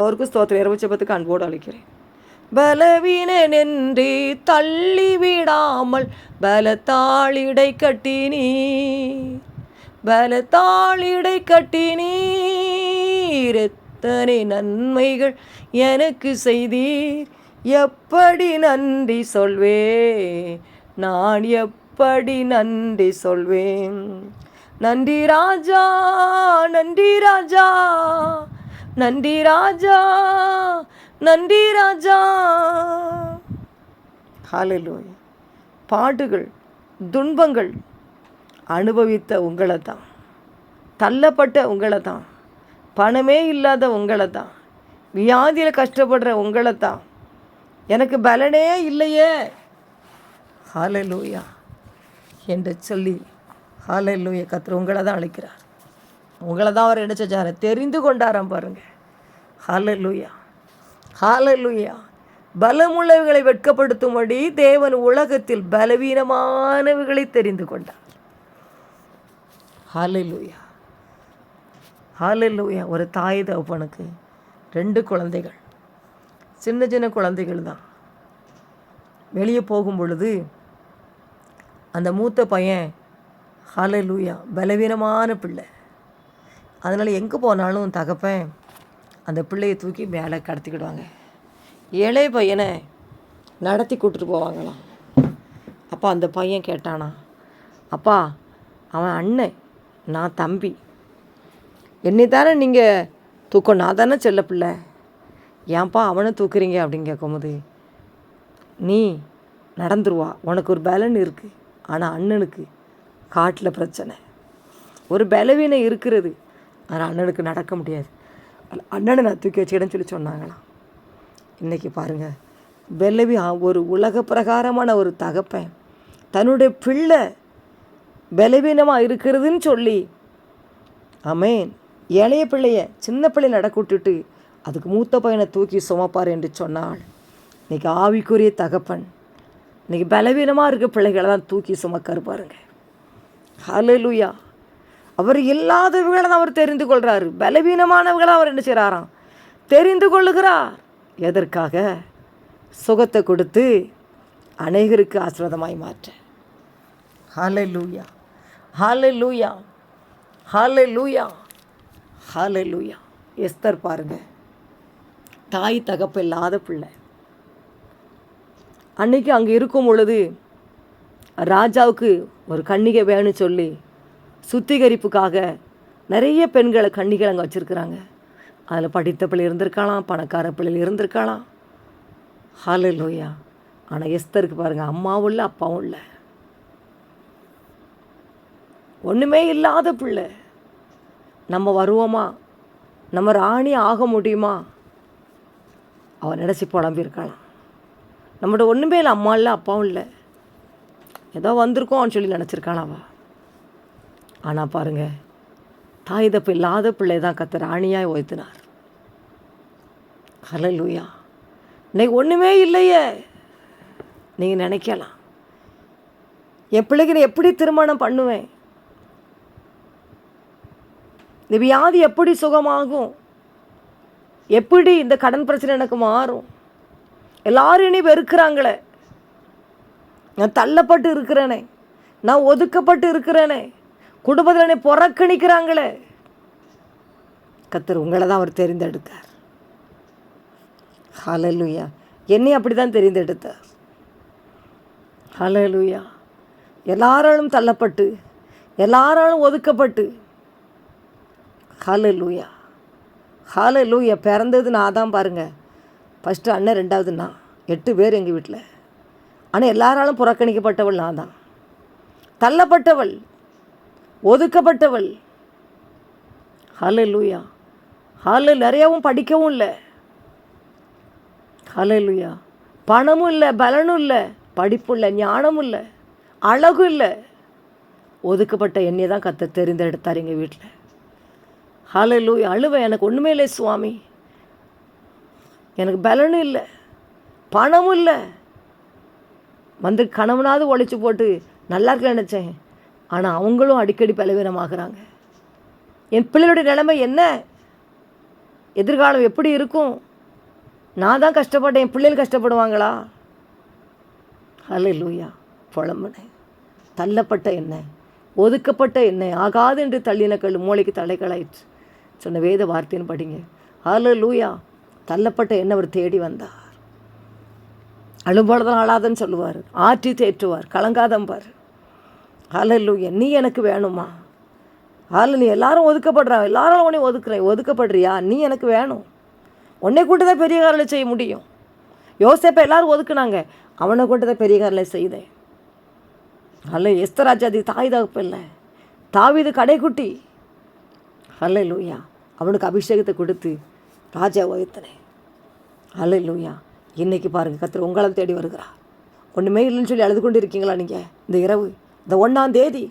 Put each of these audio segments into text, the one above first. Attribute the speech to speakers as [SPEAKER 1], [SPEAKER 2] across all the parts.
[SPEAKER 1] அவருக்கு ஸ்தோத்திரம் இரவுச்சபத்துக்கு அன்போடு அழைக்கிறேன் பலவீனன் என்று தள்ளிவிடாமல் பலத்தாளிடை கட்டி கட்டினீ பலத்தாளிடை கட்டி நீர் எத்தனை நன்மைகள் எனக்கு செய்தீர் எப்படி நன்றி சொல்வே நான் எப்படி நன்றி சொல்வேன் நன்றி ராஜா நன்றி ராஜா நன்றி ராஜா நன்றி ராஜா. ஹalleluya. பாடுகள் துன்பங்கள் அனுபவித்த உங்களை தான் தள்ளப்பட்ட உங்களை தான் பணமே இல்லாத உங்களை தான் வியாதியில் கஷ்டப்படுற உங்களை தான் எனக்கு பலனே இல்லையே. ஹalleluya. என்று சொல்லி ஹalleluya கத்திர உங்களை தான் அழைக்கிறார். உங்களை தான் அவர் என்ன செஞ்சார்? தெரிந்து கொண்டாராம் பாருங்கள் ஹாலலுயா ஹாலலுயா பலமுள்ளவைகளை வெட்கப்படுத்தும்படி தேவன் உலகத்தில் பலவீனமானவைகளை தெரிந்து கொண்டார். ஹாலலுயா ஹாலலுயா ஒரு தாய் தகப்பனுக்கு ரெண்டு குழந்தைகள். சின்ன சின்ன குழந்தைகள் தான். வெளியே போகும் பொழுது அந்த மூத்த பையன் ஹalleluya. பலவீனமான பிள்ளை. அதனால் எங்கே போனாலும் தகப்பேன் அந்த பிள்ளையை தூக்கி மேலே கடத்திக்கிடுவாங்க. ஏழை பையனை நடத்தி கூப்பிட்டு போவாங்களாம். அப்பா அந்த பையன் கேட்டானா அப்பா அவன் அண்ணன் நான் தம்பி. என்னை தானே நீங்கள் தூக்கம் நான் தானே செல்ல பிள்ளை. ஏன்ப்பா அவனை தூக்குறீங்க? அப்படின்னு கேட்கும்போது நீ நடந்துருவா. உனக்கு ஒரு பலன் இருக்குது ஆனால் அண்ணனுக்கு காட்டில் பிரச்சனை. ஒரு பலவீனம் இருக்கிறது. ஆனால் அண்ணனுக்கு நடக்க முடியாது. அண்ணனை நான் தூக்கி வச்சுக்கிடன்னு சொல்லி சொன்னாங்களாம் இன்றைக்கி பாருங்கள் பலவி ஒரு உலக பிரகாரமான ஒரு தகப்பன். தன்னுடைய பிள்ளை பலவீனமாக இருக்கிறதுன்னு சொல்லி. அமேன் இளைய பிள்ளைய சின்ன பிள்ளை நடக்கூட்டுட்டு அதுக்கு மூத்த பையனை தூக்கி சுமப்பார் என்று சொன்னாள். இன்னைக்கு ஆவிக்குரிய தகப்பன். இன்னைக்கு பலவீனமாக இருக்க பிள்ளைகளை தான் தூக்கி சுமக்காரு பாருங்கள் ஹலோ லூயா அவர் இல்லாதவர்களை தான் அவர் தெரிந்து கொள்கிறாரு பலவீனமானவர்களை அவர் என்ன செய்கிறாராம் தெரிந்து கொள்ளுகிறார். எதற்காக? சுகத்தை கொடுத்து அநேகருக்கு ஆசிரதமாய் மாற்ற. ஹாலை லூயா ஹாலை லூயா எஸ்தர் பாருங்க. தாய் தகப்பு இல்லாத பிள்ளை. அன்னைக்கு அங்கே இருக்கும் பொழுது ராஜாவுக்கு ஒரு கன்னிகை வேணும்னு சொல்லி சுத்திகரிப்புக்காக நிறைய பெண்களை கன்னிகள் அங்கே வச்சுருக்குறாங்க. அதில் படித்த பிள்ளை இருந்திருக்கலாம் பணக்கார பிள்ளைகள் இருந்திருக்கலாம். ஹாலு லோயா ஆனால் எஸ்தருக்கு பாருங்கள் அம்மாவும் இல்லை அப்பாவும் இல்லை. ஒன்றுமே இல்லாத பிள்ளை. நம்ம வருவோமா? நம்ம ராணி ஆக முடியுமா? அவன் நினச்சி புலம்பியிருக்கலாம் நம்மகிட்ட ஒன்றுமே இல்லை அம்மா இல்லை அப்பாவும் இல்லை. ஏதோ வந்திருக்கோம்னு சொல்லி நினச்சிருக்கான் அவள் ஆனால் பாருங்கள் தாய் தப்பு இல்லாத பிள்ளை தான் கத்த ராணியாய் உயர்த்தினார். ஹalleluya. இன்னைக்கு ஒன்றுமே இல்லையே. நீங்கள் நினைக்கலாம். என் பிள்ளைக்கு நான் எப்படி திருமணம் பண்ணுவேன்? இந்த வியாதி எப்படி சுகமாகும்? எப்படி இந்த கடன் பிரச்சனை எனக்கு மாறும்? எல்லாரும் இனி வெறுக்கிறாங்களே. நான் தள்ளப்பட்டு இருக்கிறேனே. நான் ஒதுக்கப்பட்டு இருக்கிறேனே. குடும்பத்தில் என்னை புறக்கணிக்கிறாங்களே. கத்தர் உங்களை தான் அவர் தெரிந்தெடுத்தார். ஹலலுயா என்னை அப்படி தான் தெரிந்தெடுத்தார். ஹலலுயா எல்லாராலும் தள்ளப்பட்டு எல்லாராலும் ஒதுக்கப்பட்டு. ஹலலுயா ஹலலுயா பிறந்தது நான் தான் பாருங்கள் ஃபஸ்ட்டு அண்ணன் ரெண்டாவது நான். எட்டு பேர் எங்கள் வீட்டில் ஆனால் எல்லாராலும் புறக்கணிக்கப்பட்டவள் நான் தான். தள்ளப்பட்டவள். ஒதுக்கப்பட்டவள். ஹலோ லூயா ஹலோ நிறையாவும் படிக்கவும் இல்லை. ஹலோ லூயா பணமும் இல்லை பலனும் இல்லை படிப்பும் இல்லை ஞானமும் இல்லை அழகும் இல்லை. ஒதுக்கப்பட்ட என்னை தான் கத்தை தெரிந்து எடுத்தார் எங்கள் வீட்டில். ஹலோ லூயா அழுவேன் எனக்கு ஒன்றுமே இல்லை சுவாமி. எனக்கு பலனும் இல்லை பணமும் இல்லை. வந்து கணவனாவது உழைச்சி போட்டு நல்லா இருக்க நினச்சேன். ஆனால் அவங்களும் அடிக்கடி பலவீனமாகறாங்க. என் பிள்ளைகளுடைய நிலைமை என்ன? எதிர்காலம் எப்படி இருக்கும்? நான் தான் கஷ்டப்பட்டேன் என் பிள்ளைகள் கஷ்டப்படுவாங்களா? அல்ல லூயா புலம்புனேன். தள்ளப்பட்ட என்ன ஒதுக்கப்பட்ட என்ன ஆகாது என்று தள்ளின கல் மூளைக்கு தலைகளாயிற்று சொன்ன வேத வார்த்தைன்னு படிங்க. அல்ல லூயா தள்ளப்பட்ட என்ன அவர் தேடி வந்தார். அழும்பொழுதும் ஆளாதன்னு சொல்லுவார். ஆற்றி தேற்றுவார். கலங்காதம்பார். ஹalleluya. நீ எனக்கு வேணுமா? ஹால நீ எல்லாரும் ஒதுக்கப்படுறா. எல்லாரும் உன்னை ஒதுக்குறேன் ஒதுக்கப்படுறியா? நீ எனக்கு வேணும். உன்னை கூட்டு தான் பெரிய காரில் செய்ய முடியும். யோசேப்பை எல்லாரும் ஒதுக்குனாங்க. அவனை கூட்டு தான் பெரிய காரில் செய்தேன். அல்ல எஸ்தராஜாதி தாய் தகப்பு இல்லை. தாவிது கடைக்குட்டி. அல்ல லூயா அவனுக்கு அபிஷேகத்தை கொடுத்து ராஜா உயர்த்தினேன். அல்ல லூயா இன்னைக்கு பாருங்கள் கத்திர உங்களை தேடி வருகிறார். ஒன்றுமே இல்லைன்னு சொல்லி அழுது கொண்டு இருக்கீங்களா நீங்கள் இந்த இரவு. இந்த ஒன்றாம் தேதி.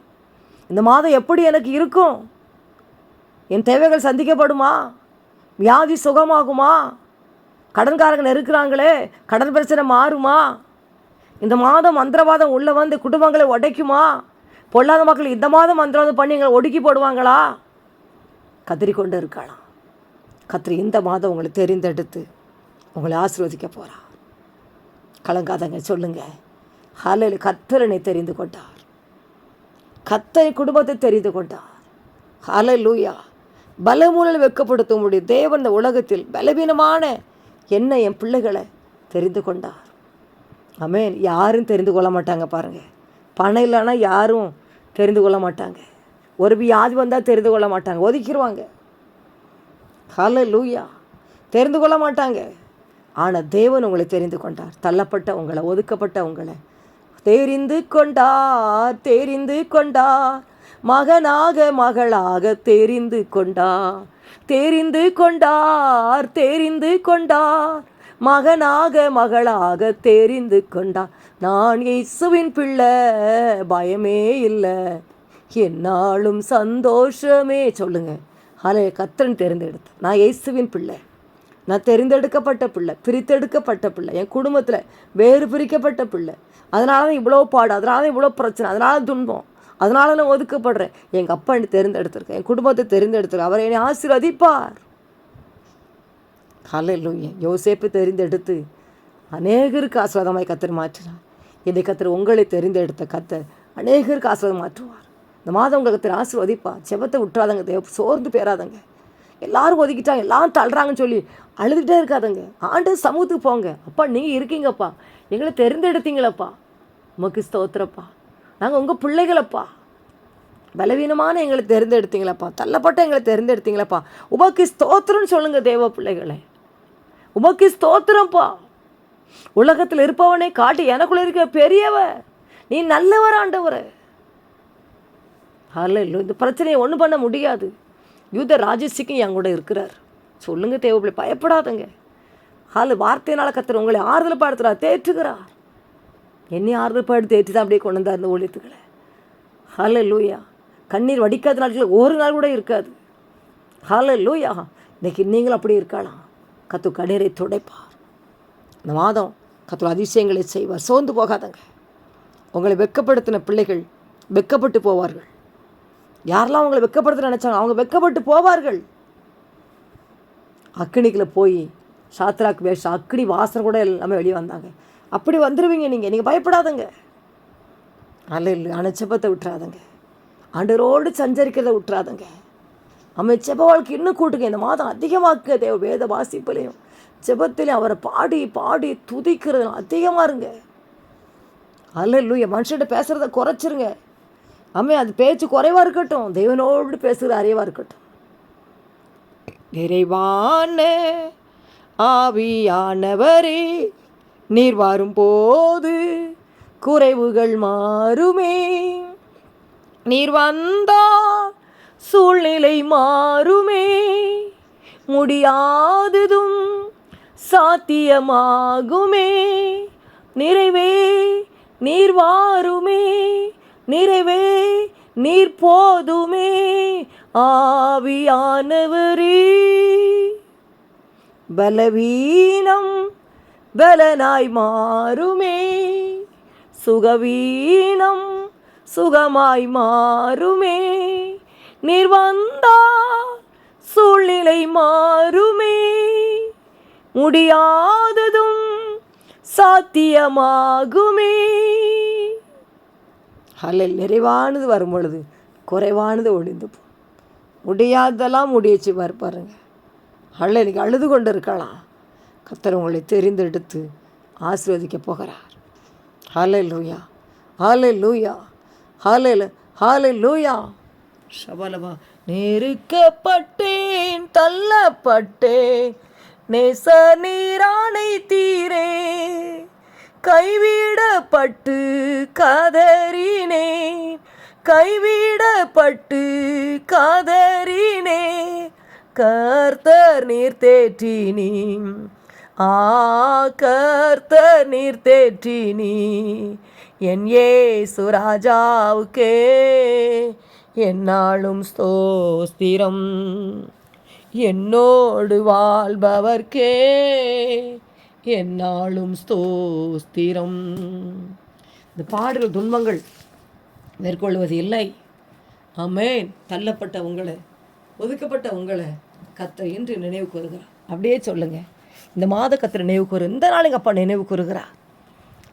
[SPEAKER 1] இந்த மாதம் எப்படி எனக்கு இருக்கும்? என் தேவைகள் சந்திக்கப்படுமா? வியாதி சுகமாகுமா? கடன்காரங்க நெருக்கிறாங்களே கடன் பிரச்சனை மாறுமா? இந்த மாதம் மந்திரவாதம் உள்ளே வந்து குடும்பங்களை உடைக்குமா? பொல்லாத மக்கள் இந்த மாதம் மந்திரவாதம் பண்ணி எங்களை ஒடுக்கி போடுவாங்களா? கத்திரிக்கொண்டு இருக்கலாம் கத்திரி இந்த மாதம் உங்களை தெரிந்தெடுத்து உங்களை ஆசீர்வதிக்க போகிறா கலங்காதங்க சொல்லுங்கள் ஹாலையில் கத்தரனை தெரிந்து கொண்டார். கத்தரை குடும்பத்தை தெரிந்து கொண்டார். ஹலை லூயா பலமூலில் வெட்கப்படுத்த முடியும் தேவன் இந்த உலகத்தில் பலவீனமான என்ன என் பிள்ளைகளை தெரிந்து கொண்டார். அமேன் யாரும் தெரிந்து கொள்ள மாட்டாங்க பாருங்கள் பணம் இல்லைன்னா யாரும் தெரிந்து கொள்ள மாட்டாங்க. ஒரு வியாதி வந்தால் தெரிந்து கொள்ள மாட்டாங்க. ஒதுக்கிடுவாங்க ஹலை லூயா தெரிந்து கொள்ள மாட்டாங்க. ஆனால் தேவன் உங்களை தெரிந்து கொண்டார். தள்ளப்பட்ட உங்களை ஒதுக்கப்பட்ட உங்களை தெரிந்து கொண்டார் தெரிந்து கொண்டார். மகனாக மகளாக தெரிந்து கொண்டார். தெரிந்து கொண்டார் தெரிந்து கொண்டார். மகனாக மகளாக தெரிந்து கொண்டார். நான் இயேசுவின் பிள்ளை பயமே இல்லை. என்னாலும் சந்தோஷமே. சொல்லுங்க. ஹலே கத்தன் தெரிந்தெடுத்து. நான் இயேசுவின் பிள்ளை. நான் தெரிந்தெடுக்கப்பட்ட பிள்ளை பிரித்தெடுக்கப்பட்ட பிள்ளை. என் குடும்பத்தில் வேறு பிரிக்கப்பட்ட பிள்ளை. அதனால தான் இவ்வளோ பாடு அதனால தான் இவ்வளோ பிரச்சனை அதனால துன்பம். அதனால நான் ஒதுக்கப்படுறேன். எங்கள் அப்பா என்னை தெரிந்தெடுத்திருக்கேன் என் குடும்பத்தை தெரிந்தெடுத்திருக்கேன் அவர் என்னை ஆசீர்வதிப்பார். காலையில் யோசேப்பு தெரிந்தெடுத்து அநேகருக்கு ஆசீர்வாதமாய் கத்தர் மாற்றினார். இதை கத்தர் உங்களை தெரிந்தெடுத்த கத்தர் அநேகருக்கு ஆசீர்வாதம் மாற்றுவார். இந்த மாதம் உங்களுக்கு கத்தர் ஆசீர்வதிப்பார். செபத்தை விட்டுறாதங்க தேவ சோர்ந்து பேராதங்க எல்லாரும் ஒதுக்கிட்டாங்க எல்லாரும் தள்ளுறாங்கன்னு சொல்லி அழுதுகிட்டே இருக்காதங்க. ஆண்டு சமூகத்துக்கு போங்க. அப்பா நீங்கள் இருக்கீங்கப்பா. எங்களை தெரிந்தெடுத்தீங்களப்பா. உமக்கு ஸ்தோத்திரப்பா. நாங்கள் உங்கள் பிள்ளைகளப்பா. பலவீனமான எங்களை தேர்ந்தெடுத்தீங்களப்பா. தள்ளப்பட்ட எங்களை தேர்ந்தெடுத்தீங்களப்பா. உமக்கு ஸ்தோத்திரம்னு சொல்லுங்கள் தேவ பிள்ளைகளே. உமக்கு ஸ்தோத்திரம்ப்பா. உலகத்தில் இருப்பவனே காட்டி எனக்குள்ள இருக்க பெரியவ. நீ நல்லவர் ஆண்டவர். அல்ல இந்த பிரச்சனையை ஒன்றும் பண்ண முடியாது. யூத ராஜசிக்கும் என் கூட இருக்கிறார். சொல்லுங்க தேவப்பிள்ளை பயப்படாதங்க. ஆள் வார்த்தையினால் கத்துற உங்களை ஆறுதல் பாடுத்துறா தேற்றுகிறார். என்னை ஆறுதல் பாடு தேற்றி தான் அப்படியே கொண்டு வந்தார் இந்த ஊழியத்துக்களை. ஹால லூயா கண்ணீர் வடிக்காத நாட்கள் ஒரு நாள் கூட இருக்காது. ஹால லூயா இன்னைக்கு நீங்களும் அப்படி இருக்கலாம். கத்து கண்ணீரை துடைப்பார். இந்த மாதம் கத்து அதிசயங்களை செய்வார். சோர்ந்து போகாதங்க. உங்களை வெக்கப்படுத்தின பிள்ளைகள் வெட்கப்பட்டு போவார்கள். யாரெல்லாம் அவங்களை வெக்கப்படுத்த நினச்சாங்க அவங்க வெக்கப்பட்டு போவார்கள். அக்னிக்கில் போய் சாத்ராக்கு வேஷம் அக்கினி வாசனை கூட எல்லாமே வெளியே வந்தாங்க. அப்படி வந்துடுவீங்க நீங்கள் நீங்கள் பயப்படாதங்க. அல்ல இல்லை ஆனால் செபத்தை விட்டுறாதங்க. ஆண்டரோடு சஞ்சரிக்கிறத விட்டுறாதங்க. அம்மா செப வாழ்க்கை இன்னும் கூட்டுங்க. இந்த மாதம் அதிகமாக்க தேவ வேத வாசிப்புலையும். செபத்திலையும் அவரை பாடி பாடி துதிக்கிறது அதிகமாக இருங்க. அல்ல இல்லையா மனுஷன்ட்ட பேசுகிறத குறைச்சிருங்க. அம்மே அது பேச்சு குறைவாக இருக்கட்டும். தெய்வனோடு பேசுகிற அறிவாக இருக்கட்டும். நிறைவான ஆவியானவரே நீர் வரும்போது குறைவுகள் மாறுமே. நீர் வந்தா சூழ்நிலை மாறுமே. முடியாததும் சாத்தியமாகுமே. நிறைவே நீர் வாருமே. நிறைவே நீர் போதுமே. ஆவியானவரே. பலவீனம் பலனாய் மாறுமே. சுகவீனம் சுகமாய் மாறுமே. நீர் வந்தா சூழ்நிலை மாறுமே. முடியாததும் சாத்தியமாகுமே. அல்ல நிறைவானது வரும் பொழுது குறைவானது ஒளிந்து போ முடியாததெல்லாம் முடியச்சு பாரு பாருங்க. அல்ல இன்னைக்கு அழுது கொண்டு இருக்கலாம். கத்தர் உங்களை தெரிந்தெடுத்து ஆசீர்வதிக்க போகிறார். ஹாலே லூயா ஹாலே லூயா ஹாலே ஹாலே லூயா சபலமா நெருக்கப்பட்டேன் தள்ளப்பட்டேன் நேச நீரானை தீரே கைவிடப்பட்டு கதறினேன் கைவிடப்பட்டு காதறினே. கர்த்தர் நீர் தேற்றினி ஆ கர்த்தர் நீர் தேற்றினி என் ஏசு ராஜாவுக்கே என்னாலும் ஸ்தோஸ்திரம் என்னோடு வாழ்பவர்க்கே என்னாலும் ஸ்தோஸ்திரம் இந்த பாடல் துன்பங்கள் மேற்கொள்வது இல்லை ஆமேன். தள்ளப்பட்ட உங்களை ஒதுக்கப்பட்ட உங்களை கத்த என்று நினைவு கூறுகிறார். அப்படியே சொல்லுங்க. இந்த மாத கத்திர நினைவு கூறு இந்த நாள் எங்கள் அப்பா நினைவு கூறுகிறார்.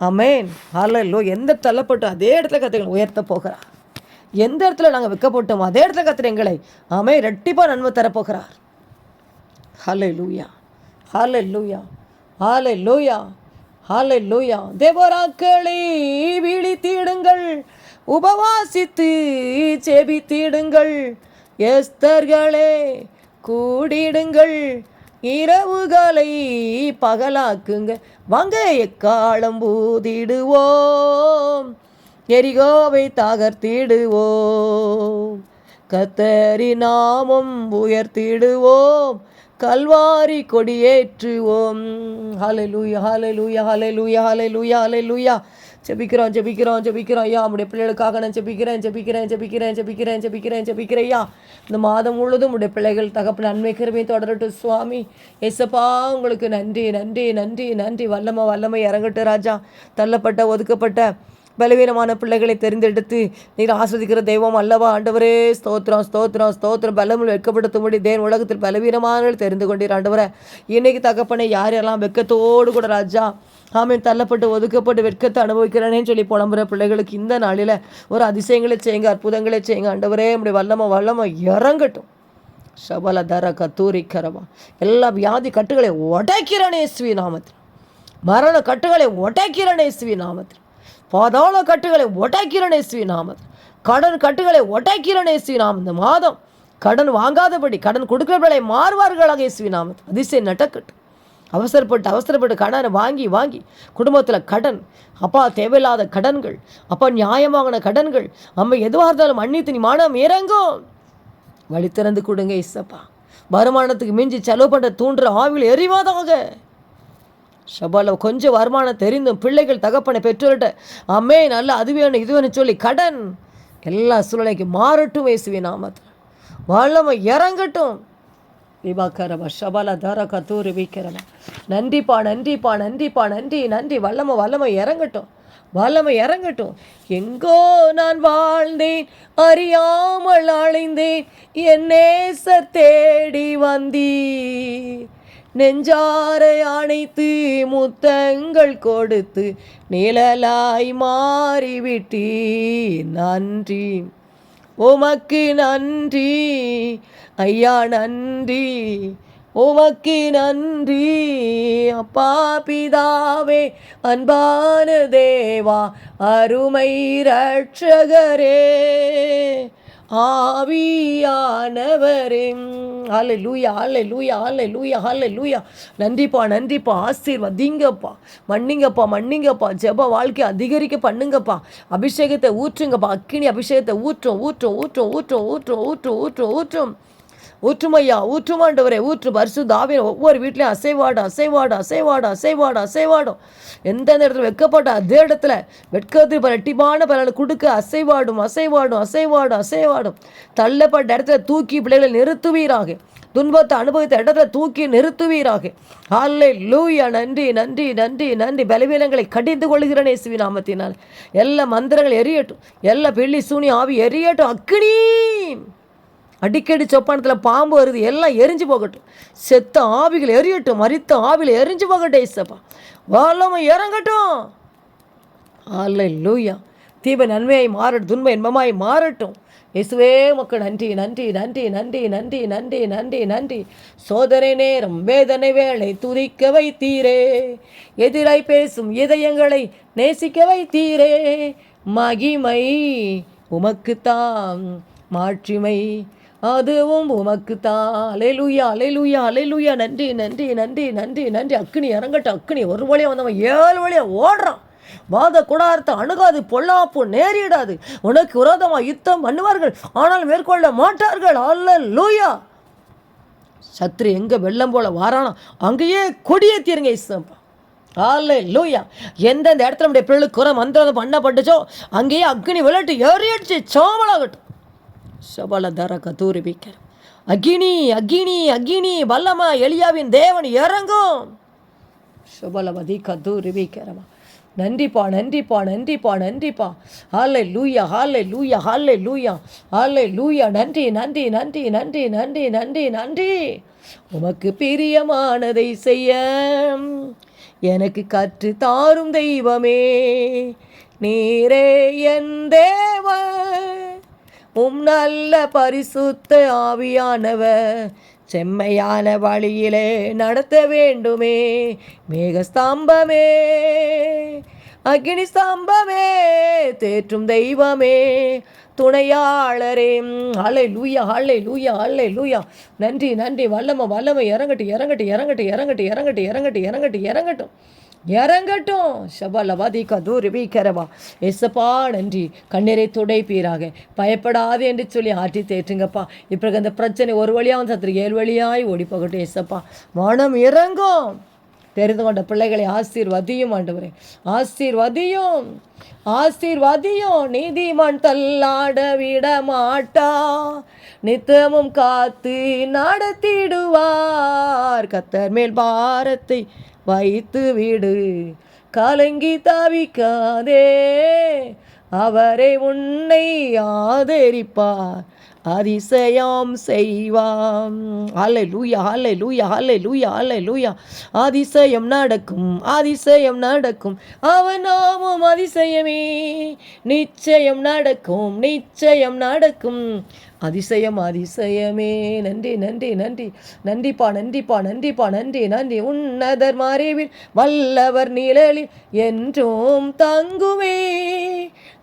[SPEAKER 1] ஆமேன். அல்லோ எந்த தள்ளப்பட்டோம் அதே இடத்துல கத்திர உயர்த்த போகிறார். எந்த இடத்துல நாங்கள் விற்கப்பட்டோமோ அதே இடத்துல கத்திர எங்களை ஆமே ரெட்டிப்பாக நன்மை தரப்போகிறார். ஹாலை லூயா ஹாலை லூயா ஹாலை லூயா ஹாலை லூயா தேவராக்களை விழித்திடுங்கள். உபவாசித்து செபித்திடுங்கள். எஸ்தர்களே கூடிடுங்கள். இரவுகளை பகலாக்குங்க. வாங்க எக்காலம் பூதிடுவோம் எரிகோவை தகர்த்திடுவோம். கத்தரி நாமம் உயர்த்திடுவோம். கல்வாரி கொடியேற்றுவோம். ஹலலுயா ஹலலுயா ஹலலுயா லூயா ஹலலுயா ஜபிக்கிறோம் ஜெபிக்கிறோம் ஜெபிக்கிறோம். ஜெபிக்கிறோம் ஐயா உடைய பிள்ளைகளுக்காக நான் ஜெபிக்கிறேன் ஜெபிக்கிறேன் ஜெபிக்கிறேன் ஜெபிக்கிறேன் ஜெபிக்கிறேன் ஜெபிக்கிறேன். ஐயா இந்த மாதம் முழுவதும் உடைய பிள்ளைகள் தகப்பு நன்மை கருமை தொடரட்டும் சுவாமி. எசப்பா உங்களுக்கு நன்றி நன்றி நன்றி நன்றி. வல்லமை வல்லமை இறங்கட்டு ராஜா. தள்ளப்பட்ட ஒதுக்கப்பட்ட பலவீனமான பிள்ளைகளை தெரிந்தெடுத்து நீர் ஆஸ்வதிக்கிற தெய்வம் அல்லவா? ஆண்டவரே ஸ்தோத்திரம் ஸ்தோத்திரம் ஸ்தோத்திரம். பலமுள் வெட்கப்படுத்தும்படி தேன் உலகத்தில் பலவீனமானவர்கள் தெரிந்து கொண்டீர் ஆண்டவரை. இன்னைக்கு தகப்பனை யார் யாரெல்லாம் வெக்கத்தோடு கூட ராஜா ஆமீன் தள்ளப்பட்டு ஒதுக்கப்பட்டு வெட்கத்தை அனுபவிக்கிறேன்னு சொல்லி புலம்புற பிள்ளைகளுக்கு இந்த நாளில் ஒரு அதிசயங்களை செய்யுங்க அற்புதங்களை செய்யுங்க. ஆண்டவரே நம்முடைய வல்லமை வல்லமை இறங்கட்டும். சபல தர கத்தூரி கரமா. எல்லா வியாதி கட்டுகளை உடைக்கிறனே ஸ்ரீ நாமத்தில். மரண கட்டுகளை உடைக்கிறனே ஸ்ரீ நாமத்தில். பாதாள கட்டுகளை உடைக்கிறனே ஸ்ரீ நாமத்தில். கடன் கட்டுகளை உடைக்கிறனே ஸ்ரீ நாம் இந்த மாதம் கடன் வாங்காதபடி கடன் கொடுக்கிறவர்களை மாறுவார்களாக இயேசுவி நாமத்தில். அதிசயம் நடக்கட்டும் அவசரப்பட்டு அவசரப்பட்டு கடனை வாங்கி வாங்கி குடும்பத்தில் கடன் அப்பா தேவையில்லாத கடன்கள் அப்பா நியாயமாகின கடன்கள் அம்மை எதுவாக இருந்தாலும் மன்னித்து நீ மனம் இறங்கும். வழி திறந்து கொடுங்க இசப்பா. வருமானத்துக்கு மிஞ்சி செலவு பண்ணுற தூண்டுற ஆவியில் எரிவாதாக. ஷபால கொஞ்சம் வருமானம் தெரிந்தும் பிள்ளைகள் தகப்பனை பெற்றோர்கிட்ட அம்மே நல்ல அது வேணும் இது வேணும் சொல்லி கடன் எல்லா சூழ்நிலைக்கு மாறட்டும் வயசுவே நாமத்தில். வல்லமை இறங்கட்டும். விபாக்கரமா சபல தர கத்தூரி வைக்கிறமா நன்றிப்பா நன்றிப்பா நன்றிப்பா நன்றி நன்றி. வல்லமை வல்லமை இறங்கட்டும். வல்லமை இறங்கட்டும். எங்கோ நான் வாழ்ந்தேன் அறியாமல் அழிந்தேன். என் நேச தேடி வந்தீ நெஞ்சாரை அணைத்து முத்தங்கள் கொடுத்து நிழலாய் மாறிவிட்டீ நன்றி. உமக்கு நன்றி. ஐயா நன்றி உமக்கு நன்றி. அப்பா பிதாவே அன்பான தேவா அருமை ரட்சகரே ஆவியானவரே. ஆலை லூயா ஆலை லூயா ஆலை லூயா ஆலை லூயா நன்றிப்பா நன்றிப்பா ஆசீர்வதிங்கப்பா. மன்னிங்கப்பா மன்னிங்கப்பா. ஜெப வாழ்க்கை அதிகரிக்க பண்ணுங்கப்பா. அபிஷேகத்தை ஊற்றுங்கப்பா. அக்கினி அபிஷேகத்தை ஊற்றும் ஊற்றும் ஊற்றும் ஊற்றும் ஊற்றும் ஊற்றும் ஊற்றும் ஊற்றும். ஊற்றுமையா ஊற்றுமாண்டவரே ஊற்று பரிசு தாவின ஒவ்வொரு வீட்லேயும் அசைவாடும் அசைவாடும் அசைவாடா அசைவாடா அசைவாடும் எந்தெந்த இடத்துல வெட்கப்பட்ட அதே இடத்துல வெட்கத்து பல ரெட்டிப்பான பலனை கொடுக்க அசைவாடும் அசைவாடும் அசைவாடும் அசைவாடும். தள்ளப்பட்ட இடத்துல தூக்கி பிள்ளைகளை நிறுத்துவீராக. துன்பத்தை அனுபவித்த இடத்துல தூக்கி நிறுத்துவீராக. ஹாலே லூயா நன்றி நன்றி நன்றி நன்றி. பலவீனங்களை கடிந்து கொள்கிறேன் இயேசுவி நாமத்தினால். எல்லா மந்திரங்கள் எரியட்டும். எல்லா பிள்ளி சூனி ஆவி எரியட்டும். அக்கினி அடிக்கடி சொப்பானத்தில் பாம்பு வருது எல்லாம் எரிஞ்சு போகட்டும். செத்த ஆவிகள் எரியட்டும் மறித்த ஆவிகள் எரிஞ்சு போகட்டும் ஏசப்பா. வல்லமை இறங்கட்டும். அல்ல லூயா தீப நன்மையாய் மாறட்டும் துன்ப இன்பமாய் மாறட்டும். இயேசுவே மக்கள் நன்றி நன்றி நன்றி நன்றி நன்றி நன்றி நன்றி நன்றி. சோதனை நேரம் வேதனை வேளை துதிக்க வைத்தீரே. எதிராய் பேசும் இதயங்களை நேசிக்க வைத்தீரே. மகிமை உமக்குத்தான் மாட்சிமை அதுவும் உமக்குத்தான். அலையலுயா அலையலுயா அலையலுயா. நன்றி நன்றி நன்றி நன்றி நன்றி. அக்னி இறங்கட்டும் அக்னி ஒரு வழியாக வந்தவன் ஏழு வழியாக ஓடுறான். வாத குடாரத்தை அணுகாது பொல்லாப்பு நேரிடாது. உனக்கு விரோதமாக யுத்தம் பண்ணுவார்கள் ஆனால் மேற்கொள்ள மாட்டார்கள். அல்ல லூயா சத்ரு எங்கே வெள்ளம் போல வாரானோ அங்கேயே கொடியேற்றிருங்க இஸ்தம்பா அல்ல லூயா எந்தெந்த இடத்துல நம்முடைய பிள்ளைகளுக்கு குறை மந்திரம் பண்ணப்பட்டுச்சோ அங்கேயே அக்னி விளையாட்டு எறியடிச்சு சோமலாகட்டும் சபலதர கதூரி பிக்கிற அக்னி அக்னி அக்னி வல்லமா எளியாவின் தேவன் இறங்கும். சுபலவதி கதூரி பிக்கிறமா நன்றிப்பா நன்றிப்பா நன்றிப்பா நன்றிப்பா. ஹாலை லூயா ஹாலை லூயா ஹாலை லூயா ஹாலை லூயா நன்றி நன்றி நன்றி நன்றி நன்றி நன்றி நன்றி. உமக்கு பிரியமானதை செய்ய எனக்கு கற்று தாரும் தெய்வமே. நீரே என் தேவன். உம் நல்ல பரிசுத்த ஆவியானவர் செம்மையான வழியிலே நடத்த வேண்டுமே. மேகஸ்தாம்பமே அக்னி ஸ்தம்பமே தேற்றும் தெய்வமே துணையாளரே. அலை லூயா அலை லூயா அலை லூயா நன்றி நன்றி. வல்லம வல்லம. இறங்கட்டு இறங்கட்டு இறங்கட்டு இறங்கட்டு இறங்கட்டு இறங்கட்டு இறங்கட்டும். இறங்கட்டும். ஷபலவாதி கதூரி வீக்கரவா எசப்பா நன்றி கண்ணீரை துடைப்பீராக. பயப்படாது என்று சொல்லி ஆற்றி தேற்றுங்கப்பா. இப்போ அந்த பிரச்சனை ஒரு வழியாக வந்து சத்துரு ஏழு வழியாய் ஓடி போகட்டும் எசப்பா மனம் இறங்கும். தெரிந்து கொண்ட பிள்ளைகளை ஆசீர்வதியும் ஆண்டவரே. ஆசீர்வதியும். ஆசீர்வதியும். நீதிமன் தள்ளாட விட மாட்டா. நித்தமும் காத்து நடத்திடுவார் கத்தர் மேல் பாரத்தை வைத்து விடு. கலங்கி தவிக்காதே அவரை உன்னை ஆதரிப்பார். அதிசயம் செய்வாம். ஆலை லூயா ஆலை லூயா ஆலை லூயா ஆலை லூயா அதிசயம் நடக்கும் அதிசயம் நடக்கும். அவன் நாமும் அதிசயமே. நிச்சயம் நடக்கும் நிச்சயம் நடக்கும். அதிசயம் அதிசயமே. நன்றி நன்றி நன்றி. நன்றிப்பா நன்றிப்பா நன்றிப்பா நன்றி நன்றி. உன்னதர் மறைவில் வல்லவர் நிழலில் என்றும் தங்குமே.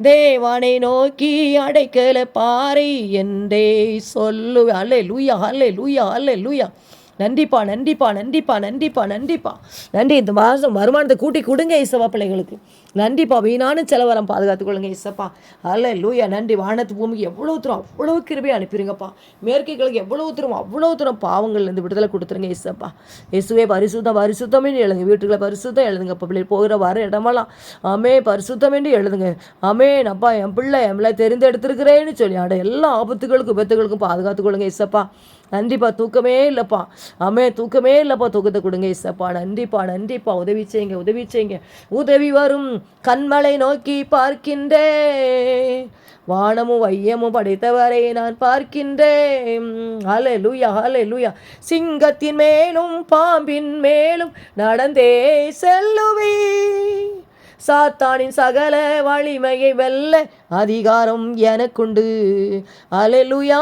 [SPEAKER 1] தேவானை நோக்கி அடைக்கல பாறை என்றே சொல்லு அல்லே லூயா அல்லே லூயா அல்லே லூயா நன்றிப்பா நன்றிப்பா நன்றிப்பா நன்றிப்பா நன்றிப்பா. நன்றி இந்த மாதம் வருமானத்தை கூட்டி கொடுங்க இசப்பா பிள்ளைகளுக்கு. நன்றிப்பா வீணான செலவரம் பாதுகாத்துக்கொள்ளுங்க இசப்பா அல்ல லூயா நன்றி. வானத்து பூமிக்கு எவ்வளோ தூரம் அவ்வளோ கிருபையை அனுப்பிடுங்கப்பா. மேற்கைகளுக்கு எவ்வளோ தூரம் அவ்வளோ தூரம் பாவங்கள்லேருந்து விடுதலை கொடுத்துருங்க இசப்பா இயேசுவே பரிசுத்தம் பரிசுத்தம் என்று எழுதுங்க. வீட்டுக்குள்ள பரிசுத்தம் எழுதுங்க இப்போ பிள்ளை போகிற வர இடமெல்லாம் ஆமே பரிசுத்தம் என்று எழுதுங்க. ஆமே அப்பா என் பிள்ளை என் பிள்ளை தெரிந்தெடுத்திருக்கிறேன்னு சொல்லி ஆட எல்லா ஆபத்துகளுக்கும் விபத்துகளுக்கும் பாதுகாத்துக்கொள்ளுங்க இசப்பா நன்றிப்பா தூக்கமே இல்லைப்பா. அம்மே தூக்கமே இல்லைப்பா தூக்கத்தை கொடுங்க இசப்பா நன்றிப்பா நன்றிப்பா. உதவி செய்யுங்க உதவி செய்யுங்க. உதவி வரும் கண்மலை நோக்கி பார்க்கின்றே வானமும் வையமும் படைத்தவரை நான் பார்க்கின்றேன். ஹலே லூயா ஹலே லூயா சிங்கத்தின் மேலும் பாம்பின் மேலும் நடந்தே செல்லுவே சாத்தானின் சகல வலிமையை வெல்ல அதிகாரம் எனக்குண்டு. அலலுயா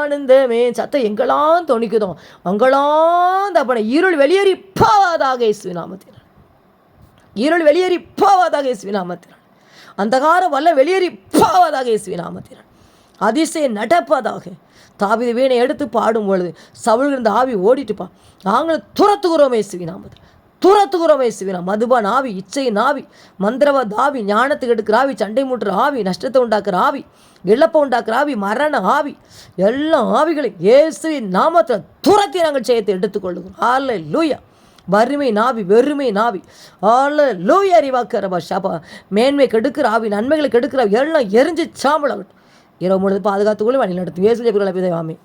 [SPEAKER 1] ஆனந்தமே சத்தம் எங்கெல்லாம் துணிக்குதோ அங்கெல்லாம் தப்பன இருள் வெளியேறி போவதாக இயேசு நாமத்தில் இருள் வெளியேறி போவதாக இயேசு நாமத்தில் அந்தகார வல்ல வெளியேறி போவதாக இயேசு நாமத்தில் அதிசயம் நடப்பதாக. தாவித வீணை எடுத்து பாடும் பொழுது சவுள் இருந்த ஆவி ஓடிட்டுப்பா. நாங்களும் துரத்துகிறோமே இயேசுவி நாமத்தில் தூர தூர வயசுவினா மதுபான் ஆவி இச்சையின் ஆவி மந்திரவாத ஆவி ஞானத்துக்கு எடுக்கிற ஆவி சண்டை மூட்டுற ஆவி நஷ்டத்தை உண்டாக்குற ஆவி இழப்பை உண்டாக்குற ஆவி மரண ஆவி எல்லா ஆவிகளையும் இயேசுவின் நாமத்தில் துரத்தி நாங்கள் செய்யத்தை எடுத்துக்கொள்ளுகிறோம். ஆல லூயா வறுமை நாவி வெறுமை நாவி. ஆல லூயா அறிவாக்கிறவா ஷாபா. மேன்மை கெடுக்கிற ஆவி நன்மைகளை கெடுக்கிற எல்லாம் எரிஞ்சு சாம்பலாகட்டும் இரவு முழுது பாதுகாத்துக்கொள்ளும் வழி நடத்தும். இயேசு ஜெபிகளை பிதாவே.